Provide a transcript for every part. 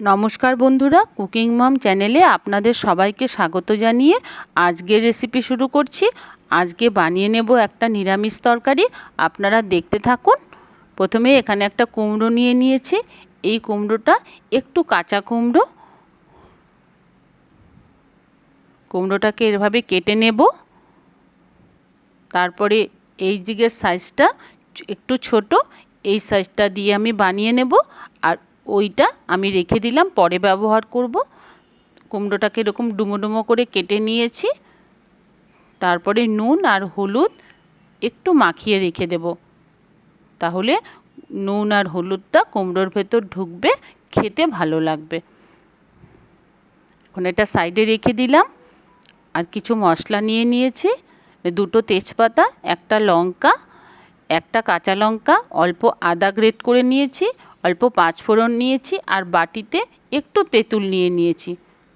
নমস্কার বন্ধুরা, কুকিং মম চ্যানেলে আপনাদের সবাইকে স্বাগত জানিয়ে আজকের রেসিপি শুরু করছি। আজকে বানিয়ে নেব একটা নিরামিষ তরকারি। আপনারা দেখতে থাকুন। প্রথমে এখানে একটা কুমড়ো নিয়ে নিয়েছি। এই কুমড়োটা একটু কাঁচা কুমড়ো। কুমড়োটাকে এভাবে কেটে নেব। তারপরে এই দিকের সাইজটা একটু ছোট। এই সাইজটা দিয়ে আমি বানিয়ে নেব। আর ওইটা আমি রেখে দিলাম, পরে ব্যবহার করব। কুমড়োটাকে এরকম ডুমো ডুমো করে কেটে নিয়েছি। তারপরে নুন আর হলুদ একটু মাখিয়ে রেখে দেব। তাহলে নুন আর হলুদটা কুমড়োর ভেতর ঢুকবে, খেতে ভালো লাগবে। এখন এটা সাইডে রেখে দিলাম। আর কিছু মশলা নিয়ে নিয়েছি। দুটো তেজপাতা, একটা লঙ্কা, একটা কাঁচা লঙ্কা, অল্প আদা গ্রেট করে নিয়েছি। অল্প পাঁচ পাঁচফোড়ন নিয়েছি আর বাটিতে একটু তেঁতুল নিয়ে নিয়েছি।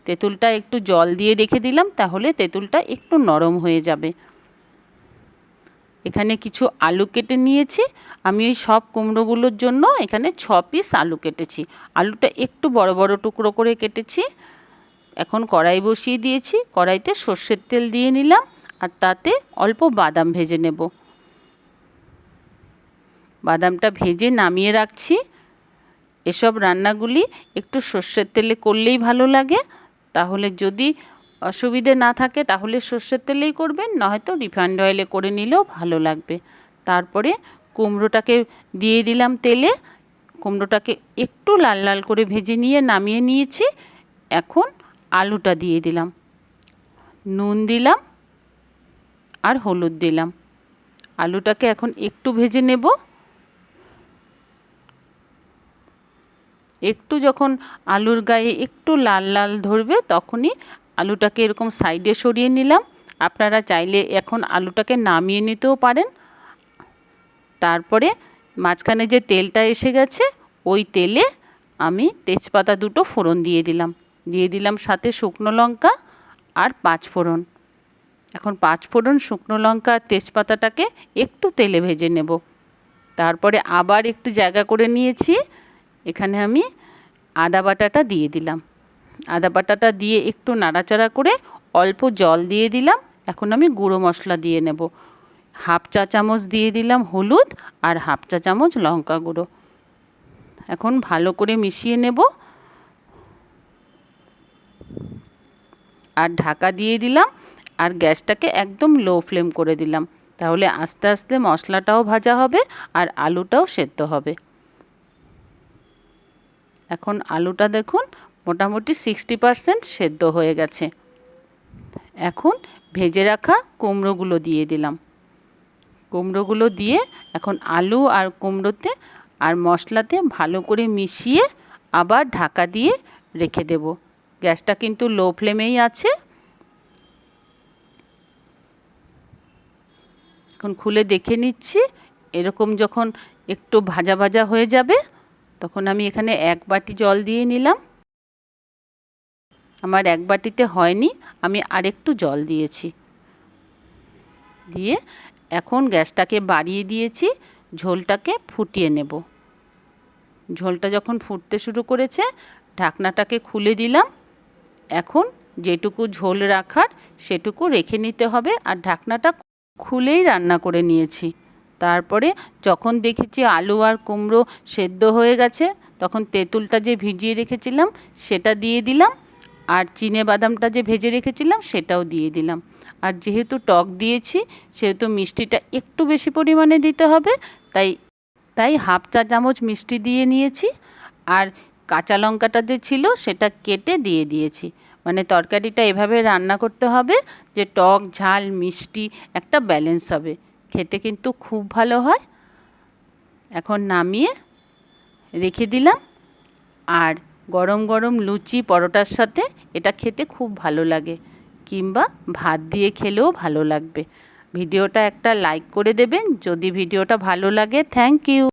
তেঁতুলটা একটু জল দিয়ে রেখে দিলাম, তাহলে তেঁতুলটা একটু নরম হয়ে যাবে। এখানে কিছু আলু কেটে নিয়েছি। আমি ওই সব কুমড়োগুলোর জন্য এখানে ছ পিস আলু কেটেছি। আলুটা একটু বড় বড় টুকরো করে কেটেছি। এখন কড়াই বসিয়ে দিয়েছি। কড়াইতে সর্ষের তেল দিয়ে নিলাম আর তাতে অল্প বাদাম ভেজে নেব। বাদামটা ভেজে নামিয়ে রাখছি। এসব রান্নাগুলি একটু সর্ষের তেলে করলেই ভালো লাগে। তাহলে যদি অসুবিধে না থাকে তাহলে সর্ষের তেলেই করবেন, নয়তো রিফাইন্ড অয়েলে করে নিলেও ভালো লাগবে। তারপরে কুমড়োটাকে দিয়ে দিলাম তেলে। কুমড়োটাকে একটু লাল লাল করে ভেজে নিয়ে নামিয়ে নিয়েছি। এখন আলুটা দিয়ে দিলাম। নুন দিলাম আর হলুদ দিলাম। আলুটাকে এখন একটু ভেজে নেব। একটু যখন আলুর গায়ে একটু লাল লাল ধরবে, তখনই আলুটাকে এরকম সাইডে সরিয়ে নিলাম। আপনারা চাইলে এখন আলুটাকে নামিয়ে নিতেও পারেন। তারপরে মাঝখানে যে তেলটা এসে গেছে, ওই তেলে আমি তেজপাতা দুটো ফোড়ন দিয়ে দিলাম। দিয়ে দিলাম সাথে শুকনো লঙ্কা আর পাঁচ ফোড়ন। এখন পাঁচ ফোড়ন, শুকনো লঙ্কা আর তেজপাতাটাকে একটু তেলে ভেজে নেব। তারপরে আবার একটু জায়গা করে নিয়েছি। এখানে আমি আদা বাটাটা দিয়ে দিলাম। আদা বাটাটা দিয়ে একটু নাড়াচাড়া করে অল্প জল দিয়ে দিলাম। এখন আমি গুঁড়ো মশলা দিয়ে নেব। হাফ চা চামচ দিয়ে দিলাম হলুদ আর হাফ চা চামচ লঙ্কা গুঁড়ো। এখন ভালো করে মিশিয়ে নেব। আর ঢাকা দিয়ে দিলাম আর গ্যাসটাকে একদম লো ফ্লেম করে দিলাম। তাহলে আস্তে আস্তে মশলাটাও ভাজা হবে আর আলুটাও সেদ্ধ হবে। এখন আলুটা দেখুন, মোটামুটি সিক্সটি পারসেন্ট সেদ্ধ হয়ে গেছে। এখন ভেজে রাখা কুমড়োগুলো দিয়ে দিলাম। কুমড়োগুলো দিয়ে এখন আলু আর কুমড়োতে আর মশলাতে ভালো করে মিশিয়ে আবার ঢাকা দিয়ে রেখে দেব। গ্যাসটা কিন্তু লো ফ্লেমেই আছে। এখন খুলে দেখে নিচ্ছি, এরকম যখন একটু ভাজা ভাজা হয়ে যাবে তখন আমি এখানে এক বাটি জল দিয়ে নিলাম। আমার এক বাটিতে হয়নি, আমি আরেকটু জল দিয়েছি। দিয়ে এখন গ্যাসটাকে বাড়িয়ে দিয়েছি, ঝোলটাকে ফুটিয়ে নেব। ঝোলটা যখন ফুটতে শুরু করেছে, ঢাকনাটাকে খুলে দিলাম। এখন যেটুকু ঝোল রাখার সেটুকু রেখে নিতে হবে, আর ঢাকনাটা খুলেই রান্না করে নিয়েছি। তারপরে যখন দেখেছি আলু আর কুমড়ো সেদ্ধ হয়ে গেছে, তখন তেঁতুলটা যে ভিজিয়ে রেখেছিলাম সেটা দিয়ে দিলাম, আর চিনে বাদামটা যে ভেজে রেখেছিলাম সেটাও দিয়ে দিলাম। আর যেহেতু টক দিয়েছি, সেহেতু মিষ্টিটা একটু বেশি পরিমাণে দিতে হবে, তাই তাই হাফ চা চামচ মিষ্টি দিয়ে নিয়েছি, আর কাঁচা লঙ্কাটা যে ছিল সেটা কেটে দিয়ে দিয়েছি। মানে তরকারিটা এভাবে রান্না করতে হবে যে টক, ঝাল, মিষ্টি একটা ব্যালেন্স হবে। খেতে কিন্তু খুব ভালো হয়। এখন নামিয়ে রেখে দিলাম। আর গরম গরম লুচি পরোটার সাথে এটা খেতে খুব ভালো লাগে কিংবা ভাত দিয়ে খেলেও ভালো লাগবে। ভিডিওটা একটা লাইক করে দেবেন। যদি ভিডিওটা ভালো লাগে থ্যাংক ইউ